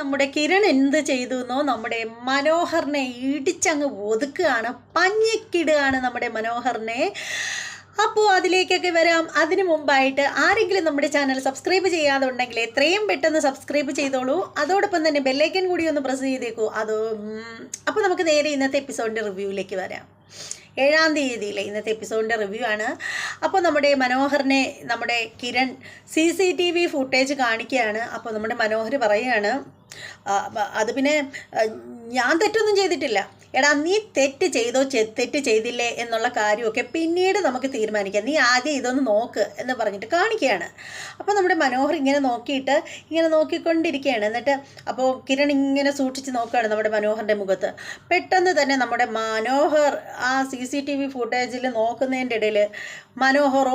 നമ്മുടെ കിരൺ എന്ത് ചെയ്തു എന്നോ നമ്മുടെ മനോഹറിനെ ഇടിച്ചങ്ങ് ഒതുക്കുകയാണ് പഞ്ഞിക്കിടുകയാണ് നമ്മുടെ മനോഹറിനെ. അപ്പോൾ അതിലേക്കൊക്കെ വരാം. അതിനു മുമ്പായിട്ട് ആരെങ്കിലും നമ്മുടെ ചാനൽ സബ്സ്ക്രൈബ് ചെയ്യാതെ ഉണ്ടെങ്കിൽ എത്രയും പെട്ടെന്ന് സബ്സ്ക്രൈബ് ചെയ്തോളൂ. അതോടൊപ്പം തന്നെ ബെല്ലൈക്കൻ കൂടി ഒന്ന് പ്രസ് ചെയ്തേക്കൂ. അത് അപ്പോൾ നമുക്ക് നേരെ ഇന്നത്തെ എപ്പിസോഡിന്റെ റിവ്യൂവിലേക്ക് വരാം. ഏഴാം തീയതിയിലെ ഇന്നത്തെ എപ്പിസോഡിന്റെ റിവ്യൂ ആണ്. അപ്പോൾ നമ്മുടെ മനോഹറിനെ നമ്മുടെ Kiran C C T V footage കാണിക്കുകയാണ്. അപ്പോൾ നമ്മുടെ മനോഹർ പറയുകയാണ് അത് പിന്നെ ഞാൻ തെറ്റൊന്നും ചെയ്തിട്ടില്ല. എടാ നീ തെറ്റ് ചെയ്തോ തെറ്റ് ചെയ്തില്ലേ എന്നുള്ള കാര്യമൊക്കെ പിന്നീട് നമുക്ക് തീരുമാനിക്കാം. നീ ആദ്യം ഇതൊന്ന് നോക്ക് എന്ന് പറഞ്ഞിട്ട് കാണിക്കുകയാണ്. അപ്പോൾ നമ്മുടെ മനോഹർ ഇങ്ങനെ നോക്കിയിട്ട് ഇങ്ങനെ നോക്കിക്കൊണ്ടിരിക്കുകയാണ്. എന്നിട്ട് അപ്പോൾ കിരൺ ഇങ്ങനെ സൂക്ഷിച്ച് നോക്കുകയാണ് നമ്മുടെ മനോഹറിന്റെ മുഖത്ത്. പെട്ടെന്ന് തന്നെ നമ്മുടെ മനോഹർ ആ സി സി ടി വി ഫുട്ടേജിൽ നോക്കുന്നതിന്റെ ഇടയിൽ മനോഹർ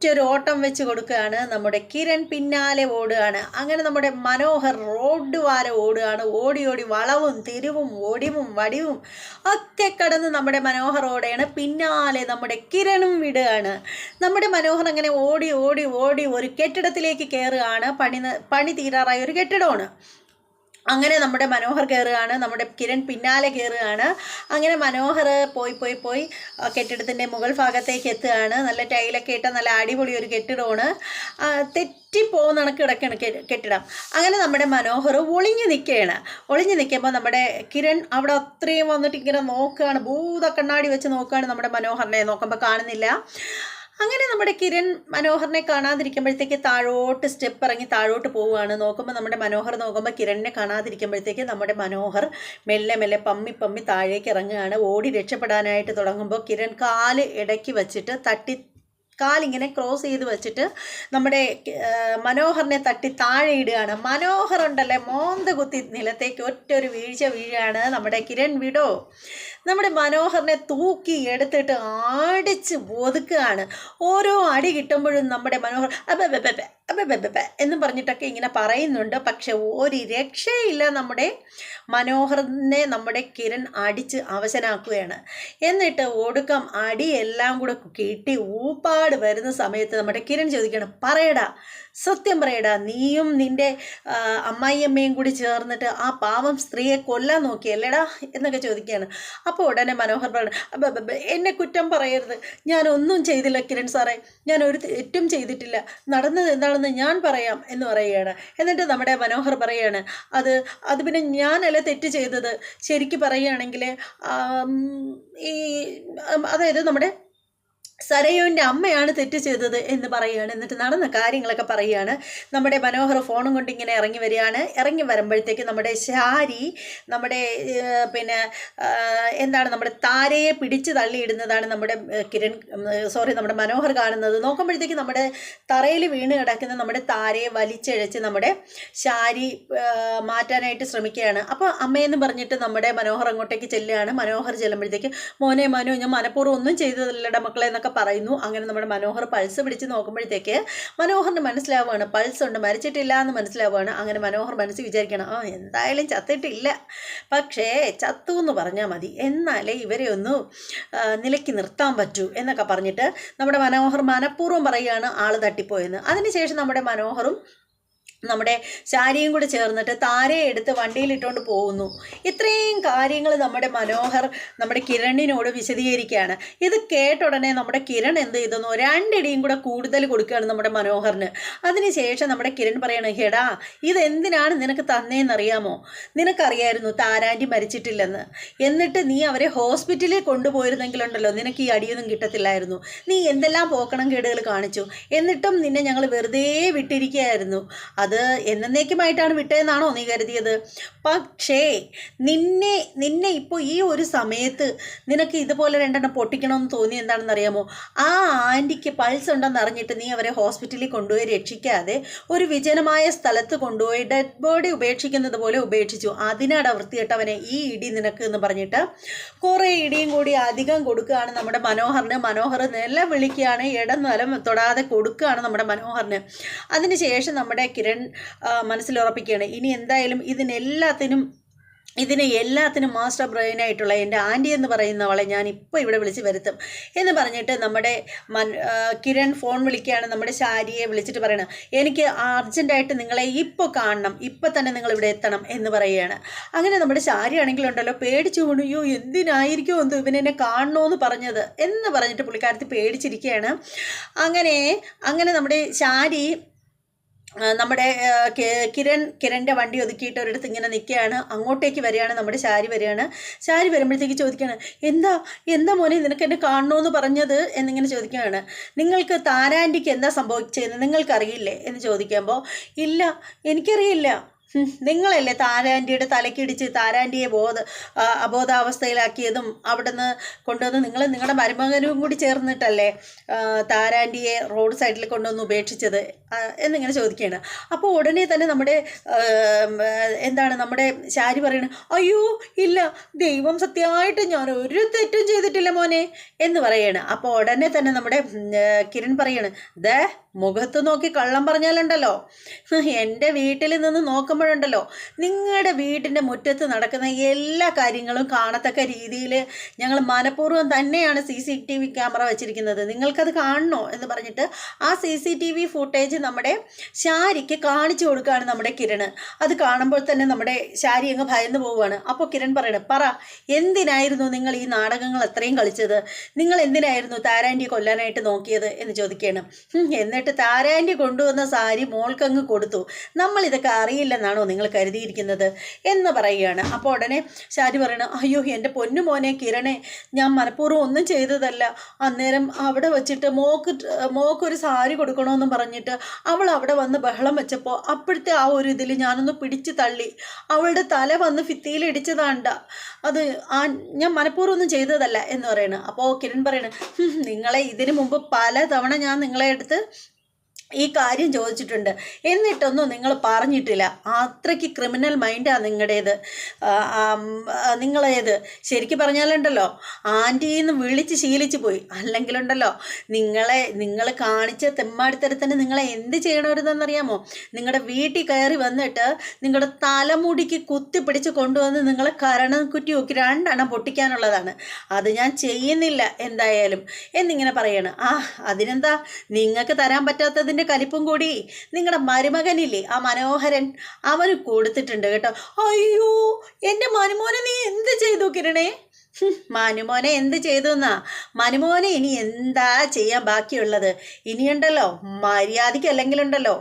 ഒറ്റൊരു ഓട്ടം വെച്ച് കൊടുക്കുകയാണ്. നമ്മുടെ കിരൺ പിന്നാലെ ഓടുകയാണ്. അങ്ങനെ നമ്മുടെ മനോഹർ റോഡ് വാര ഓടുകയാണ്. ഓടി ഓടി വളവും തിരിവും ഒടിവും വടിവും ഒക്കെ കടന്ന് നമ്മുടെ മനോഹർ ഓടുകയാണ് പിന്നാലെ നമ്മുടെ കിരണും വിടുകയാണ്. നമ്മുടെ മനോഹർ അങ്ങനെ ഓടി ഓടി ഓടി ഒരു കെട്ടിടത്തിലേക്ക് കയറുകയാണ് പണി പണി തീരാറായ ഒരു കെട്ടിടമാണ്. അങ്ങനെ നമ്മുടെ മനോഹർ കയറുകയാണ് നമ്മുടെ കിരൺ പിന്നാലെ കയറുകയാണ് അങ്ങനെ മനോഹർ പോയി പോയി പോയി കെട്ടിടത്തിന്റെ മുകൾ ഭാഗത്തേക്ക് എത്തുകയാണ്. നല്ല ടൈലൊക്കെ ഇട്ട നല്ല അടിപൊളി ഒരു കെട്ടിടമാണ്. തെറ്റി തെറ്റിപ്പോകുന്ന കണക്ക് കെട്ടിടം. അങ്ങനെ നമ്മുടെ മനോഹർ ഒളിഞ്ഞു നിൽക്കുകയാണ്. ഒളിഞ്ഞു നിൽക്കുമ്പോൾ നമ്മുടെ കിരൺ അവിടെ അത്രയും വന്നിട്ട് ഇങ്ങനെ നോക്കുകയാണ്. ഭൂത കണ്ണാടി വെച്ച് നോക്കുകയാണ് നമ്മുടെ മനോഹറിനെ. നോക്കുമ്പോൾ കാണുന്നില്ല. അങ്ങനെ നമ്മുടെ കിരൺ മനോഹറിനെ കാണാതിരിക്കുമ്പോഴത്തേക്ക് താഴോട്ട് സ്റ്റെപ്പ് ഇറങ്ങി താഴോട്ട് പോവുകയാണ്. നോക്കുമ്പോൾ നമ്മുടെ മനോഹർ നോക്കുമ്പോൾ കിരണിനെ കാണാതിരിക്കുമ്പോഴത്തേക്ക് നമ്മുടെ മനോഹർ മെല്ലെ മെല്ലെ പമ്മി പമ്മി താഴേക്ക് ഇറങ്ങുകയാണ്. ഓടി രക്ഷപ്പെടാനായിട്ട് തുടങ്ങുമ്പോൾ കിരൺ കാൽ ഇടയ്ക്ക് വച്ചിട്ട് തട്ടി കാലിങ്ങനെ ക്രോസ് ചെയ്ത് വെച്ചിട്ട് നമ്മുടെ മനോഹറിനെ തട്ടി താഴെ ഇടുകയാണ്. മനോഹർ ഉണ്ടല്ലേ മോന്ത കുത്തി നിലത്തേക്ക് ഒറ്റ ഒരു വീഴ്ച വീഴാണ് നമ്മുടെ കിരൺ വിടോ. നമ്മുടെ മനോഹറിനെ തൂക്കി എടുത്തിട്ട് അടിച്ച് ഒതുക്കുകയാണ്. ഓരോ അടി കിട്ടുമ്പോഴും നമ്മുടെ മനോഹർ അബബബബ എന്ന് പറഞ്ഞിട്ടൊക്കെ ഇങ്ങനെ പറയുന്നുണ്ട്. പക്ഷെ ഒരു രക്ഷയില്ല നമ്മുടെ മനോഹറിനെ നമ്മുടെ കിരൺ അടിച്ച് അവശനാക്കുകയാണ്. എന്നിട്ട് ഒടുക്കം അടിയെല്ലാം കൂടെ കിട്ടി. ഊപ്പാട് വരുന്ന സമയത്ത് നമ്മുടെ കിരൺ ചോദിക്കണം പറയടാ സത്യം പറയടാ നീയും നിന്റെ അമ്മായിയമ്മയും കൂടി ചേർന്നിട്ട് ആ പാവം സ്ത്രീയെ കൊല്ലാൻ നോക്കിയല്ലേടാ എന്നൊക്കെ ചോദിക്കുകയാണ്. അപ്പോൾ ഉടനെ മനോഹർ പറഞ്ഞു "അബ്ബബ്ബ, എന്നെ കുറ്റം പറയരുത്. ഞാനൊന്നും ചെയ്തില്ല കിരൺ സാറേ. ഞാൻ ഒരു തെറ്റും ചെയ്തിട്ടില്ല. നടന്നത് എന്താണെന്ന് ഞാൻ പറയാം എന്ന് പറയുകയാണ്. എന്നിട്ട് നമ്മുടെ മനോഹർ പറയുകയാണ് അത് അത് പിന്നെ ഞാനല്ല തെറ്റ് ചെയ്തത്? ശരിക്ക് പറയുകയാണെങ്കിൽ ഈ അതായത് നമ്മുടെ സരയുവിന്റെ അമ്മയാണ് തെറ്റ് ചെയ്തത് എന്ന് പറയുകയാണ്. എന്നിട്ട് നടന്ന കാര്യങ്ങളൊക്കെ പറയുകയാണ്. നമ്മുടെ മനോഹർ ഫോണും കൊണ്ട് ഇങ്ങനെ ഇറങ്ങി വരികയാണ്. ഇറങ്ങി വരുമ്പോഴത്തേക്ക് നമ്മുടെ ശാരി നമ്മുടെ പിന്നെ എന്താണ് നമ്മുടെ താരയെ പിടിച്ച് തള്ളിയിടുന്നതാണ് നമ്മുടെ കിരൺ സോറി നമ്മുടെ മനോഹർ കാണുന്നത്. നോക്കുമ്പോഴത്തേക്ക് നമ്മുടെ തറയിൽ വീണ് കിടക്കുന്ന നമ്മുടെ താരയെ വലിച്ചിഴച്ച് നമ്മുടെ ശാരി മാറ്റാനായിട്ട് ശ്രമിക്കുകയാണ്. അപ്പോൾ അമ്മയെന്ന് പറഞ്ഞിട്ട് നമ്മുടെ മനോഹർ അങ്ങോട്ടേക്ക് ചെല്ലുകയാണ്. മനോഹർ ചെല്ലുമ്പോഴത്തേക്ക് മോനെ മനു ഞാൻ മനഃപൂർവം ഒന്നും ചെയ്തതല്ലട മക്കളെ എന്നൊക്കെ പറയുന്നു. അങ്ങനെ നമ്മുടെ മനോഹർ പൾസ് പിടിച്ച് നോക്കുമ്പോഴത്തേക്ക് മനോഹറിന് മനസ്സിലാവുകയാണ്. പൾസ് ഉണ്ട് മരിച്ചിട്ടില്ല എന്ന് മനസ്സിലാവുകയാണ്. അങ്ങനെ മനോഹർ മനസ്സ് വിചാരിക്കണം ആ എന്തായാലും ചത്തിട്ടില്ല. പക്ഷേ ചത്തു എന്ന് പറഞ്ഞാൽ മതി. എന്നാലേ ഇവരെ ഒന്ന് നിലയ്ക്ക് നിർത്താൻ പറ്റൂ എന്നൊക്കെ പറഞ്ഞിട്ട് നമ്മുടെ മനോഹർ മനഃപൂർവം പറയുകയാണ് ആൾ തട്ടിപ്പോയെന്ന്. അതിനുശേഷം നമ്മുടെ മനോഹറും നമ്മുടെ ശാരിയും കൂടെ ചേർന്നിട്ട് താരയെ എടുത്ത് വണ്ടിയിലിട്ടുകൊണ്ട് പോകുന്നു. ഇത്രയും കാര്യങ്ങൾ നമ്മുടെ മനോഹർ നമ്മുടെ കിരണിനോട് വിശദീകരിക്കുകയാണ്. ഇത് കേട്ട ഉടനെ നമ്മുടെ കിരൺ എന്ത് ചെയ്തെന്നോ രണ്ടിടിയും കൂടെ കൂടുതൽ കൊടുക്കുകയാണ് നമ്മുടെ മനോഹറിന്. അതിനുശേഷം നമ്മുടെ കിരൺ പറയണ ഹെടാ ഇതെന്തിനാണ് നിനക്ക് തന്നേന്നറിയാമോ? നിനക്കറിയായിരുന്നു താരാന്റി മരിച്ചിട്ടില്ലെന്ന്. എന്നിട്ട് നീ അവരെ ഹോസ്പിറ്റലിൽ കൊണ്ടുപോയിരുന്നെങ്കിലുണ്ടല്ലോ നിനക്ക് ഈ അടിയൊന്നും കിട്ടത്തില്ലായിരുന്നു. നീ എന്തെല്ലാം പോക്കണം കേടുകൾ കാണിച്ചു. എന്നിട്ടും നിന്നെ ഞങ്ങൾ വെറുതെ വിട്ടിരിക്കുകയായിരുന്നു. അത് എന്നേക്കുമായിട്ടാണ് വിട്ടതെന്നാണോ നീ കരുതിയത്? പക്ഷേ നിന്നെ നിന്നെ ഇപ്പോൾ ഈ ഒരു സമയത്ത് നിനക്ക് ഇതുപോലെ രണ്ടെണ്ണം പൊട്ടിക്കണമെന്ന് തോന്നി എന്താണെന്ന് അറിയാമോ? ആ ആന്റിക്ക് പൾസ് ഉണ്ടെന്ന് അറിഞ്ഞിട്ട് നീ അവരെ ഹോസ്പിറ്റലിൽ കൊണ്ടുപോയി രക്ഷിക്കാതെ ഒരു വിജനമായ സ്ഥലത്ത് കൊണ്ടുപോയി ഡെഡ് ബോഡി ഉപേക്ഷിക്കുന്നത് പോലെ ഉപേക്ഷിച്ചു. അതിനാടാ വൃത്തിയിട്ടവനെ ഈ ഇടി നിനക്ക് എന്ന് പറഞ്ഞിട്ട് കുറേ ഇടിയും കൂടി അധികം കൊടുക്കുകയാണ് നമ്മുടെ മനോഹറിന്. മനോഹർ നില വിളിക്കുകയാണ് ഇടം നിലം തൊടാതെ കൊടുക്കുകയാണ് നമ്മുടെ മനോഹറിന്. അതിനുശേഷം നമ്മുടെ കിരൺ ആ, മനസ്സിലുറപ്പിക്കുകയാണ്. ഇനി എന്തായാലും ഇതിനെല്ലാത്തിനും ഇതിന് എല്ലാത്തിനും മാസ്റ്റർ ബ്രെയിനായിട്ടുള്ള എന്റെ ആന്റി എന്ന് പറയുന്നവളെ ഞാൻ ഇപ്പോൾ ഇവിടെ വിളിച്ച് വരുത്തും. എന്ന് പറഞ്ഞിട്ട് നമ്മുടെ മൻ കിരൺ ഫോൺ വിളിക്കുകയാണ്. നമ്മുടെ ശാരിയെ വിളിച്ചിട്ട് പറയണം എനിക്ക് അർജന്റായിട്ട് നിങ്ങളെ ഇപ്പോൾ കാണണം. ഇപ്പോൾ തന്നെ നിങ്ങൾ ഇവിടെ എത്തണം. എന്ന് പറയുകയാണ്. അങ്ങനെ നമ്മുടെ ശാരി ആണെങ്കിലുണ്ടല്ലോ പേടിച്ചു കൊണ്ടുയോ എന്തിനായിരിക്കും എന്തോ ഇവനെന്നെ കാണണമെന്ന് പറഞ്ഞത്? എന്ന് പറഞ്ഞിട്ട് പുള്ളിക്കാരത്തി പേടിച്ചിരിക്കുകയാണ്. അങ്ങനെ അങ്ങനെ നമ്മുടെ ശാരി നമ്മുടെ കിരൺ കിരണിന്റെ വണ്ടി ഒതുക്കിയിട്ട് ഒരിടത്ത് ഇങ്ങനെ നിൽക്കുകയാണ് അങ്ങോട്ടേക്ക് വരികയാണ് നമ്മുടെ ശാരി വരികയാണ്. ശാരി വരുമ്പോഴത്തേക്ക് ചോദിക്കുകയാണ് എന്താ എന്താ മോനെ നിനക്ക് എന്നെ കാണണമെന്ന് പറഞ്ഞത്? എന്നിങ്ങനെ ചോദിക്കുകയാണ്. നിങ്ങൾക്ക് താരാന്റിക്ക് എന്താ സംഭവിച്ചതെന്ന് നിങ്ങൾക്കറിയില്ലേ? എന്ന് ചോദിക്കുമ്പോൾ ഇല്ല എനിക്കറിയില്ല. നിങ്ങളല്ലേ താരാന്റിയുടെ തലക്കിടിച്ച് താരാന്റിയെ ബോധ അബോധാവസ്ഥയിലാക്കിയതും അവിടുന്ന് കൊണ്ടുവന്ന് നിങ്ങൾ നിങ്ങളുടെ മരുമകനും കൂടി ചേർന്നിട്ടല്ലേ താരാന്റിയെ റോഡ് സൈഡിൽ കൊണ്ടുവന്ന് ഉപേക്ഷിച്ചത്? എന്നിങ്ങനെ ചോദിക്കുകയാണ്. അപ്പോൾ ഉടനെ തന്നെ നമ്മുടെ എന്താണ് നമ്മുടെ ശാരി പറയുന്നത് അയ്യോ ഇല്ല ദൈവം സത്യമായിട്ട് ഞാൻ ഒരു തെറ്റും ചെയ്തിട്ടില്ല മോനെ എന്ന് പറയാണ്. അപ്പോൾ ഉടനെ തന്നെ നമ്മുടെ കിരൺ പറയാണ് ദേ മുഖത്ത് നോക്കി കള്ളം പറഞ്ഞാലുണ്ടല്ലോ. എന്റെ വീട്ടിൽ നിന്ന് നോക്കുമ്പോഴുണ്ടല്ലോ. നിങ്ങളുടെ വീട്ടിന്റെ മുറ്റത്ത് നടക്കുന്ന എല്ലാ കാര്യങ്ങളും കാണത്തക്ക രീതിയിൽ ഞങ്ങൾ മനഃപൂർവം തന്നെയാണ് C C T V camera വെച്ചിരിക്കുന്നത്. നിങ്ങൾക്കത് കാണണോ എന്ന് പറഞ്ഞിട്ട് ആ C C T V footage നമ്മുടെ ശാരിക്ക് കാണിച്ചു കൊടുക്കുകയാണ് നമ്മുടെ കിരൺ അത് കാണുമ്പോൾ തന്നെ നമ്മുടെ ശാരി അങ്ങ് ഭയന്ന് പോവുകയാണ്. അപ്പോൾ കിരൺ പറയണേ പറ എന്തിനായിരുന്നു നിങ്ങൾ ഈ നാടകങ്ങൾ അത്രയും കളിച്ചത്? നിങ്ങൾ എന്തിനായിരുന്നു താരാന്റെ കൊല്ലാനായിട്ട് നോക്കിയത്? എന്ന് ചോദിക്കുകയാണ്. "ഹും, എന്നിട്ട് താരാന്റെ കൊണ്ടുവന്ന സാരി മോൾക്കങ്ങ് കൊടുത്തു. നമ്മൾ ഇതൊക്കെ അറിയില്ലെന്നാണോ നിങ്ങൾ കരുതിയിരിക്കുന്നത്? എന്ന് പറയുകയാണ്. അപ്പോൾ ഉടനെ ശാരി പറയണം അയ്യോ എന്റെ പൊന്നു മോനെ കിരണേ ഞാൻ മനഃപൂർവം ഒന്നും ചെയ്തതല്ല. അന്നേരം അവിടെ വച്ചിട്ട് മോക്ക് മോക്കൊരു സാരി കൊടുക്കണമെന്ന് പറഞ്ഞിട്ട് അവൾ അവിടെ വന്ന് ബഹളം വെച്ചപ്പോൾ അപ്പോഴത്തെ ആ ഒരു ഇതിൽ ഞാനൊന്ന് പിടിച്ച് തള്ളി. അവളുടെ തല വന്ന് ഫിത്തിയിൽ ഇടിച്ചതാണ്ട. അത് ആ ഞാൻ മനഃപൂർവം ഒന്നും ചെയ്തതല്ല എന്ന് പറയണ്. അപ്പോൾ കിരൺ പറയണ് നിങ്ങളെ ഇതിനു മുമ്പ് പല തവണ ഞാൻ നിങ്ങളെ അടുത്ത് ഈ കാര്യം ചോദിച്ചിട്ടുണ്ട്. എന്നിട്ടൊന്നും നിങ്ങൾ പറഞ്ഞിട്ടില്ല. അത്രയ്ക്ക് ക്രിമിനൽ മൈൻഡാണ് നിങ്ങളുടേത്. നിങ്ങളേത്. ശരിക്ക് പറഞ്ഞാലുണ്ടല്ലോ. ആന്റീന്ന് വിളിച്ച് ശീലിച്ചു പോയി. അല്ലെങ്കിലുണ്ടല്ലോ നിങ്ങളെ നിങ്ങൾ കാണിച്ച തെമ്മാടിത്തരത്തിന് നിങ്ങളെ എന്ത് ചെയ്യണമായിരുന്നെന്നറിയാമോ നിങ്ങളുടെ വീട്ടിൽ കയറി വന്നിട്ട് നിങ്ങളുടെ തലമുടിക്ക് കുത്തിപ്പിടിച്ച് കൊണ്ടുവന്ന് നിങ്ങളെ കരണം കുറ്റി നോക്കി രണ്ടെണ്ണം പൊട്ടിക്കാനുള്ളതാണ്. അത് ഞാൻ ചെയ്യുന്നില്ല എന്തായാലും. എന്നിങ്ങനെ പറയാണ്. ആ അതിനെന്താ? നിങ്ങൾക്ക് തരാൻ പറ്റാത്തതിന്റെ കലിപ്പും കൂടി നിങ്ങളുടെ മരുമകനില്ലേ? ആ മനോഹരൻ അവന് കൊടുത്തിട്ടുണ്ട് കേട്ടോ. അയ്യോ എന്റെ മനുമോനെ നീ എന്ത് ചെയ്തു കിരണേ? മനുമോനെ എന്ത് ചെയ്തു എന്നാ? മനുമോനെ ഇനി എന്താ ചെയ്യാൻ ബാക്കിയുള്ളത്? ഇനിയുണ്ടല്ലോ മര്യാദയ്ക്ക് അല്ലെങ്കിലുണ്ടല്ലോ.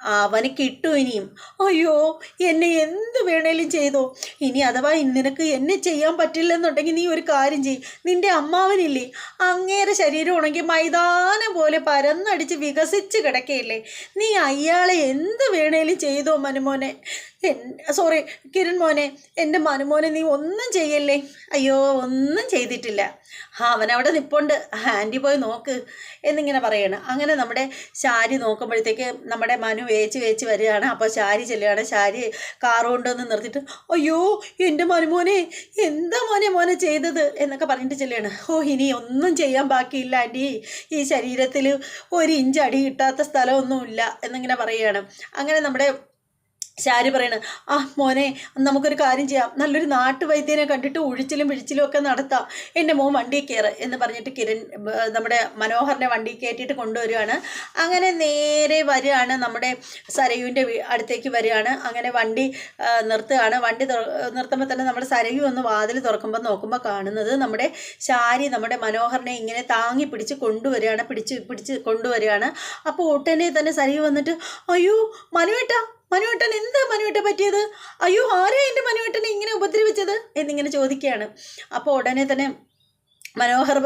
അവന് കിട്ടും ഇനിയും. അയ്യോ എന്നെ എന്ത് വേണേലും ചെയ്തോ. ഇനി അഥവാ നിനക്ക് എന്നെ ചെയ്യാൻ പറ്റില്ലെന്നുണ്ടെങ്കിൽ നീ ഒരു കാര്യം ചെയ് നിന്റെ അമ്മാവനില്ലേ? അങ്ങേരെ ശരീരം ഉണങ്ങി മൈതാനം പോലെ പരന്നടിച്ച് വികസിച്ച് കിടക്കയില്ലേ? നീ അയാളെ എന്ത് വേണേലും ചെയ്തോ മനുമോനെ? സോറി കിരൺ മോനെ എന്റെ മനുമോനെ നീ ഒന്നും ചെയ്യല്ലേ? അയ്യോ ഒന്നും ചെയ്തിട്ടില്ല. ആ അവനവിടെ നിപ്പുണ്ട്. ആന്റി പോയി നോക്ക്. എന്നിങ്ങനെ പറയണം. അങ്ങനെ നമ്മുടെ ശാരി നോക്കുമ്പോഴത്തേക്ക് നമ്മുടെ മനു വേച്ച് വേച്ച് വരികയാണ്. അപ്പോൾ ശാരി ചെല്ലുകയാണ്. ശാരി കാർ കൊണ്ടുവന്ന് നിർത്തിയിട്ട് അയ്യോ എന്റെ മനുമോനെ എന്താ മോനെ മോനെ ചെയ്തത്? എന്നൊക്കെ പറഞ്ഞിട്ട് ചെല്ലുകയാണ്. ഓ ഇനി ഒന്നും ചെയ്യാൻ ബാക്കിയില്ല ആന്റി ഈ ശരീരത്തിൽ ഒരു ഇഞ്ച് അടി കിട്ടാത്ത സ്ഥലമൊന്നുമില്ല. എന്നിങ്ങനെ പറയുകയാണ്. അങ്ങനെ നമ്മുടെ ശാരി പറയണ് ആ മോനെ നമുക്കൊരു കാര്യം ചെയ്യാം. നല്ലൊരു നാട്ടുവൈദ്യനെ കണ്ടിട്ട് ഒഴിച്ചിലും പിഴിച്ചിലും ഒക്കെ നടത്താം. എന്റെ മോൻ വണ്ടി കയറ് എന്ന് പറഞ്ഞിട്ട് കിരൺ നമ്മുടെ മനോഹറിനെ വണ്ടി കയറ്റിയിട്ട് കൊണ്ടുവരികയാണ്. അങ്ങനെ നേരെ വരികയാണ് നമ്മുടെ സരയുവിന്റെ അടുത്തേക്ക് വരികയാണ്. അങ്ങനെ വണ്ടി നിർത്തുകയാണ്. വണ്ടി നിർത്തുമ്പോൾ തന്നെ നമ്മുടെ സരയു ഒന്ന് വാതിൽ തുറക്കുമ്പോൾ നോക്കുമ്പോൾ കാണുന്നത് നമ്മുടെ ശാരി നമ്മുടെ മനോഹറിനെ ഇങ്ങനെ താങ്ങി പിടിച്ച് കൊണ്ടുവരികയാണ്. പിടിച്ച് പിടിച്ച് കൊണ്ടുവരികയാണ്. അപ്പോൾ ഉടനെ തന്നെ സരയു വന്നിട്ട് അയ്യോ മനുവേട്ട മനുവേട്ടൻ എന്താ മനുവേട്ട പറ്റിയത്? അയ്യോ ആരാ എന്റെ മനുവേട്ടനെ ഇങ്ങനെ ഉപദ്രവിച്ചത്? എന്നിങ്ങനെ ചോദിക്കുകയാണ്. അപ്പോൾ ഉടനെ തന്നെ മനോഹർ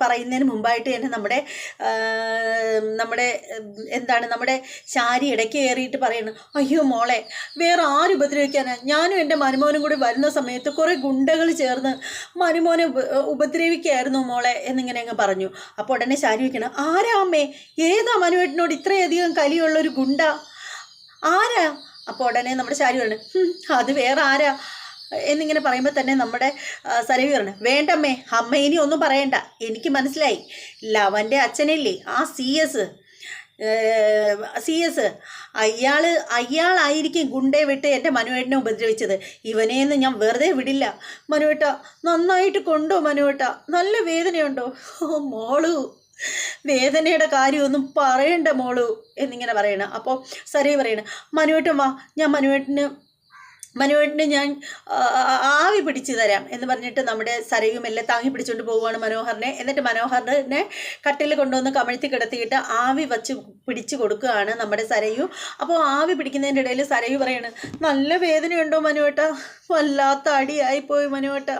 പറയുന്നതിന് മുമ്പായിട്ട് തന്നെ നമ്മുടെ നമ്മുടെ എന്താണ് നമ്മുടെ ശാരി ഇടയ്ക്ക് കയറിയിട്ട് പറയുന്നു അയ്യോ മോളെ വേറെ ആര് ഉപദ്രവിക്കാനാണ് ഞാനും എന്റെ മനുമോനും കൂടി വരുന്ന സമയത്ത് കുറേ ഗുണ്ടകൾ ചേർന്ന് മനുമോനെ ഉപദ്രവിക്കായിരുന്നു മോളെ എന്നിങ്ങനെ അങ്ങ് പറഞ്ഞു. അപ്പോൾ ഉടനെ ശാരി വയ്ക്കണം ആരാ അമ്മേ? ഏതാ മനുവേട്ടനോട് ഇത്രയധികം കലിയുള്ളൊരു ഗുണ്ട? ആരാ? അപ്പോൾ ഉടനെ നമ്മുടെ ശാരി പറഞ്ഞു അത് വേറെ ആരാ? എന്നിങ്ങനെ പറയുമ്പോൾ തന്നെ നമ്മുടെ സരവി പറഞ്ഞു വേണ്ടമ്മേ അമ്മ ഇനി ഒന്നും പറയണ്ട. എനിക്ക് മനസ്സിലായി. ലവന്റെ അച്ഛനില്ലേ? ആ സി എസ് സി എസ്. അയാൾ അയാളായിരിക്കും ഗുണ്ടയെ വിട്ട് എന്റെ മനുവേട്ടനെ ഉപദ്രവിച്ചത്. ഇവനെയെന്ന് ഞാൻ വെറുതെ വിടില്ല. മനുവേട്ട നന്നായിട്ട് കൊണ്ടോ മനുവേട്ട? നല്ല വേദനയുണ്ടോ? ഓ മോളു. വേദനയുടെ കാര്യമൊന്നും പറയണ്ട മോളു എന്നിങ്ങനെ പറയണം. അപ്പോൾ സരി പറയണം മനുവേട്ടൻ വാ ഞാൻ മനുവേട്ടന് മനുവേട്ടന് ഞാൻ ആവി പിടിച്ചു തരാം എന്ന് പറഞ്ഞിട്ട് നമ്മുടെ സരയും എല്ലാം താങ്ങി പിടിച്ചുകൊണ്ട് പോവുകയാണ് മനോഹറിനെ എന്നിട്ട് മനോഹറിനെ കട്ടിൽ കൊണ്ടുവന്ന് കമഴ്ത്തി കിടത്തിയിട്ട് ആവി വച്ച് പിടിച്ചു കൊടുക്കുകയാണ് നമ്മുടെ സരയു. അപ്പോൾ ആവി പിടിക്കുന്നതിന്റെ ഇടയിൽ സരയു പറയാണ് നല്ല വേദനയുണ്ടോ മനുവേട്ട വല്ലാത്ത അടിയായിപ്പോയി മനുവേട്ട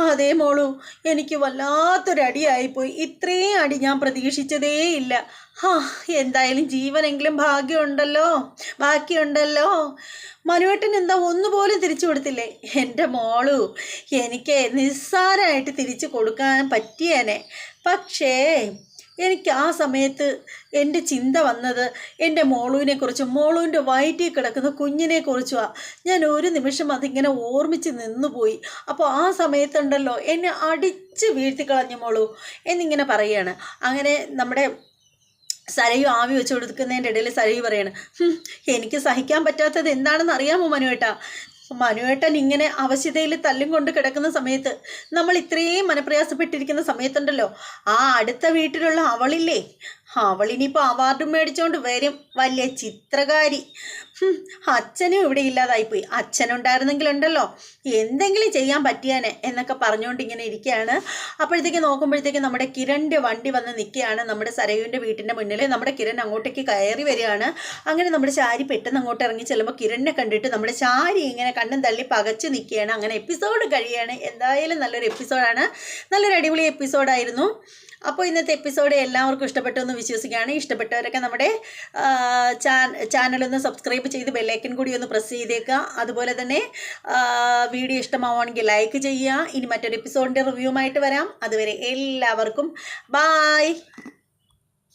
അതേ മോളു എനിക്ക് വല്ലാത്തൊരു അടിയായിപ്പോയി ഇത്രയും അടി ഞാൻ പ്രതീക്ഷിച്ചതേ ഇല്ല ഹാ എന്തായാലും ജീവനെങ്കിലും ഭാഗ്യമുണ്ടല്ലോ. ബാക്കിയുണ്ടല്ലോ. മനുവേട്ടൻ എന്താ ഒന്നുപോലും തിരിച്ചു കൊടുത്തില്ലേ? എന്റെ മോളു എനിക്ക് നിസ്സാരമായിട്ട് തിരിച്ചു കൊടുക്കാൻ പറ്റിയേനെ. പക്ഷേ എനിക്ക് ആ സമയത്ത് എന്റെ ചിന്ത വന്നത് എന്റെ മോളുവിനെക്കുറിച്ചും മോളുവിന്റെ വയറ്റിൽ കിടക്കുന്ന കുഞ്ഞിനെക്കുറിച്ചുമാണ് ഞാൻ ഒരു നിമിഷം അതിങ്ങനെ ഓർമ്മിച്ച് നിന്നുപോയി. അപ്പോൾ ആ സമയത്തുണ്ടല്ലോ എന്നെ അടിച്ച് വീഴ്ത്തിക്കളഞ്ഞു മോളു എന്നിങ്ങനെ പറയുകയാണ്. അങ്ങനെ നമ്മുടെ സരയു ആവി വെച്ച് കൊടുക്കുന്നതിന്റെ ഇടയിൽ സരയു പറയാണ് എനിക്ക് സഹിക്കാൻ പറ്റാത്തത് എന്താണെന്ന് അറിയാമോ മനുവേട്ടാ? മനുവേട്ടൻ ഇങ്ങനെ അവശതയിൽ തല്ലും കൊണ്ട് കിടക്കുന്ന സമയത്ത് നമ്മൾ ഇത്രയും മനപ്രയാസപ്പെട്ടിരിക്കുന്ന സമയത്തുണ്ടല്ലോ ആ അടുത്ത വീട്ടിലുള്ള അവളില്ലേ അവളിനിപ്പോൾ അവാർഡും മേടിച്ചുകൊണ്ട് വരും. വലിയ ചിത്രകാരി. അച്ഛനും ഇവിടെ ഇല്ലാതായിപ്പോയി. അച്ഛനുണ്ടായിരുന്നെങ്കിലുണ്ടല്ലോ എന്തെങ്കിലും ചെയ്യാൻ പറ്റിയാനെ എന്നൊക്കെ പറഞ്ഞുകൊണ്ട് ഇങ്ങനെ ഇരിക്കുകയാണ് അപ്പോഴത്തേക്ക് നോക്കുമ്പോഴത്തേക്ക് നമ്മുടെ കിരണിന്റെ വണ്ടി വന്ന് നിൽക്കുകയാണ്. നമ്മുടെ സരയുവിന്റെ വീട്ടിന്റെ മുന്നിൽ നമ്മുടെ കിരൺ അങ്ങോട്ടേക്ക് കയറി വരികയാണ്. അങ്ങനെ നമ്മുടെ ശാരി പെട്ടെന്ന് അങ്ങോട്ട് ഇറങ്ങി ചെല്ലുമ്പോൾ കിരണിനെ കണ്ടിട്ട് നമ്മുടെ ശാരി ഇങ്ങനെ കണ്ണും തള്ളി പകച്ച് നിൽക്കുകയാണ്. അങ്ങനെ എപ്പിസോഡ് കഴിയുകയാണ്. എന്തായാലും നല്ലൊരു എപ്പിസോഡാണ് നല്ലൊരു അടിപൊളി എപ്പിസോഡായിരുന്നു അപ്പോൾ ഇന്നത്തെ എപ്പിസോഡ് എല്ലാവർക്കും ഇഷ്ടപ്പെട്ടു എന്ന് വിശ്വസിക്കുകയാണ്. ഇഷ്ടപ്പെട്ടവരൊക്കെ നമ്മുടെ ചാനലൊന്ന് സബ്സ്ക്രൈബ് ചെയ്ത് ബെല്ലൈക്കൻ കൂടി ഒന്ന് പ്രസ് ചെയ്തേക്കുക. അതുപോലെ തന്നെ വീഡിയോ ഇഷ്ടമാവുകയാണെങ്കിൽ ലൈക്ക് ചെയ്യുക. ഇനി മറ്റൊരു എപ്പിസോഡിന്റെ റിവ്യൂമായിട്ട് വരാം. അതുവരെ എല്ലാവർക്കും ബായ്.